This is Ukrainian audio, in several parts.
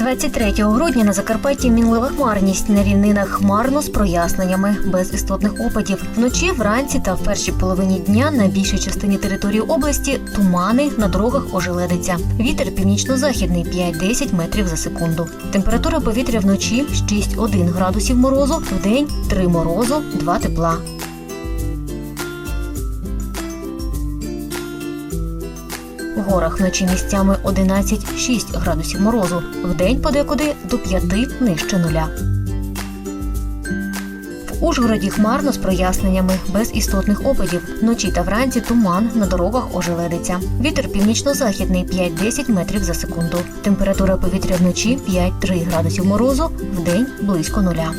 23 грудня на Закарпатті мінлива хмарність на рівнинах хмарно з проясненнями, без істотних опадів. Вночі, вранці та в першій половині дня на більшій частині території області тумани на дорогах ожеледиться. Вітер північно-західний 5-10 метрів за секунду. Температура повітря вночі 6-1 градусів морозу, вдень 3 морозу, 2 тепла. В горах вночі місцями 11-6 градусів морозу, вдень подекуди до 5 нижче нуля. В Ужгороді хмарно з проясненнями, без істотних опадів. Вночі та вранці туман на дорогах ожеледиться. Вітер північно-західний 5-10 метрів за секунду. Температура повітря вночі 5-3 градусів морозу, вдень близько нуля.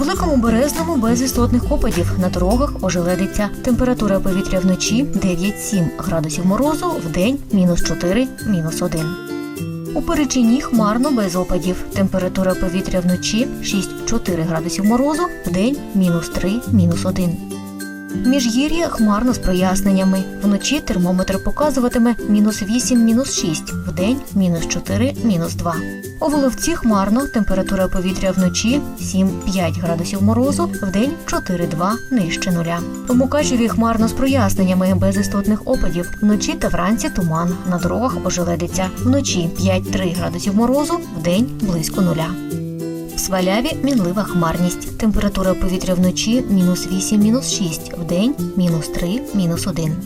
Великому березному без істотних опадів на дорогах ожеледиться. Температура повітря вночі 9-7 градусів морозу, вдень мінус 4, мінус 1. У Перечині хмарно без опадів. Температура повітря вночі 6-4 градусів морозу, вдень мінус 3, мінус 1. Міжгір'я хмарно з проясненнями. Вночі термометр показуватиме мінус 8, мінус 6, вдень мінус 4, мінус 2. У Воловці хмарно, температура повітря вночі 7-5 градусів морозу, вдень 4-2 нижче нуля. У Мукачеві хмарно з проясненнями, без істотних опадів. Вночі та вранці туман, на дорогах ожеледиться. Вночі 5-3 градусів морозу, вдень близько нуля. В Сваляві мінлива хмарність. Температура повітря вночі мінус 8, мінус 6, вдень мінус 3, мінус 1.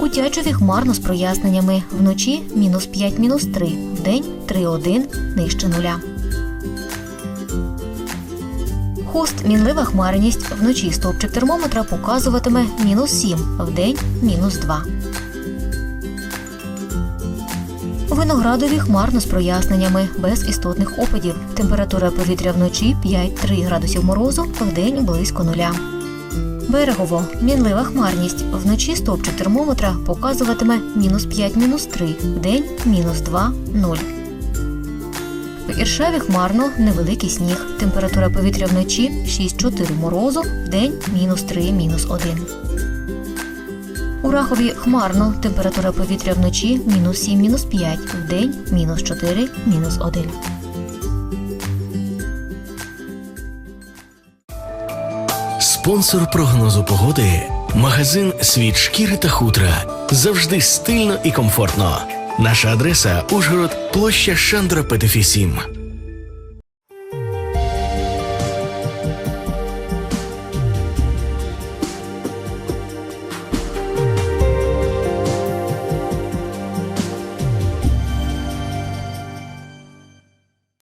У Тячеві хмарно з проясненнями. Вночі мінус 5, мінус 3, вдень 3-1 нижче нуля. Хуст мінлива хмарність. Вночі стовпчик термометра показуватиме мінус 7, вдень мінус 2. Виноградові хмарно з проясненнями, без істотних опадів. Температура повітря вночі 5-3 градусів морозу, вдень близько нуля. Берегово мінлива хмарність. Вночі стовпчик термометра показуватиме мінус 5, мінус 3, вдень мінус 2, 0. В Іршаві хмарно, невеликий сніг. Температура повітря вночі 6-4 морозу, вдень мінус 3, мінус 1. У Рахові хмарно, температура повітря вночі мінус 7, мінус 5, вдень мінус 4, мінус 1. Спонсор прогнозу погоди магазин Світ шкіри та хутра. Завжди стильно і комфортно. Наша адреса Ужгород, площа Шандра Петефі 7.